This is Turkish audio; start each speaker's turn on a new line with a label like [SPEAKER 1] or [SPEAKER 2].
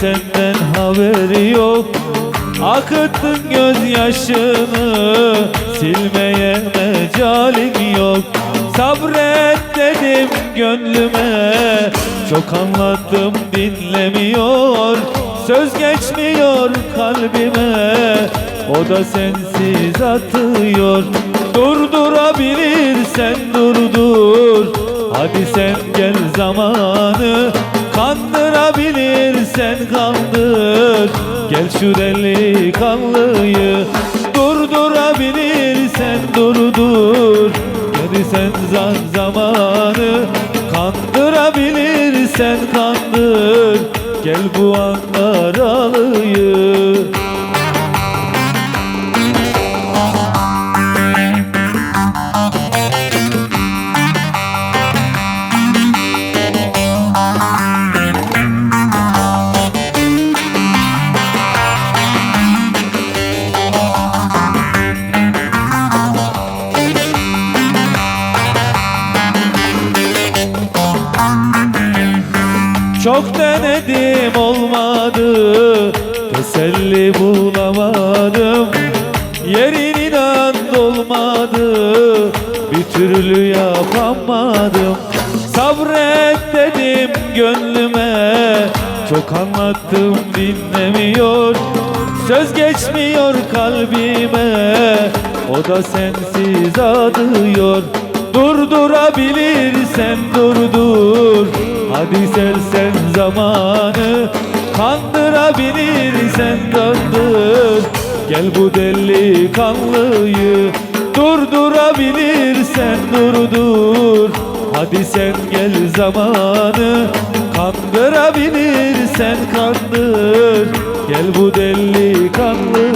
[SPEAKER 1] senden haberi yok. Akıttın gözyaşını Silmeye mecalim yok. Sabret dedim gönlüme Çok anlattım dinlemiyor. Söz geçmiyor kalbime O da sensiz atıyor. Durdurabilirsen durdur Hadi sen gel zamanı şu delikanlıyı Durdurabilirsen durdur. Gel sen zan zamanı Kandırabilirsen kandır. Gel bu Ankaralıyı Çok denedim olmadı. Teselli bulamadım. Yerin inan dolmadı. Bir türlü yapamadım. Sabret dedim gönlüme. Çok anlattım dinlemiyor. Söz geçmiyor kalbime. O da sensiz adıyor Durdurabilirsen durdur. Hadi sersen zamanı Kandırabilirsen kandır Gel bu delikanlıyı Durdurabilirsen durdur. Hadi sen gel zamanı Kandırabilirsen kandır. Gel bu delikanlıyı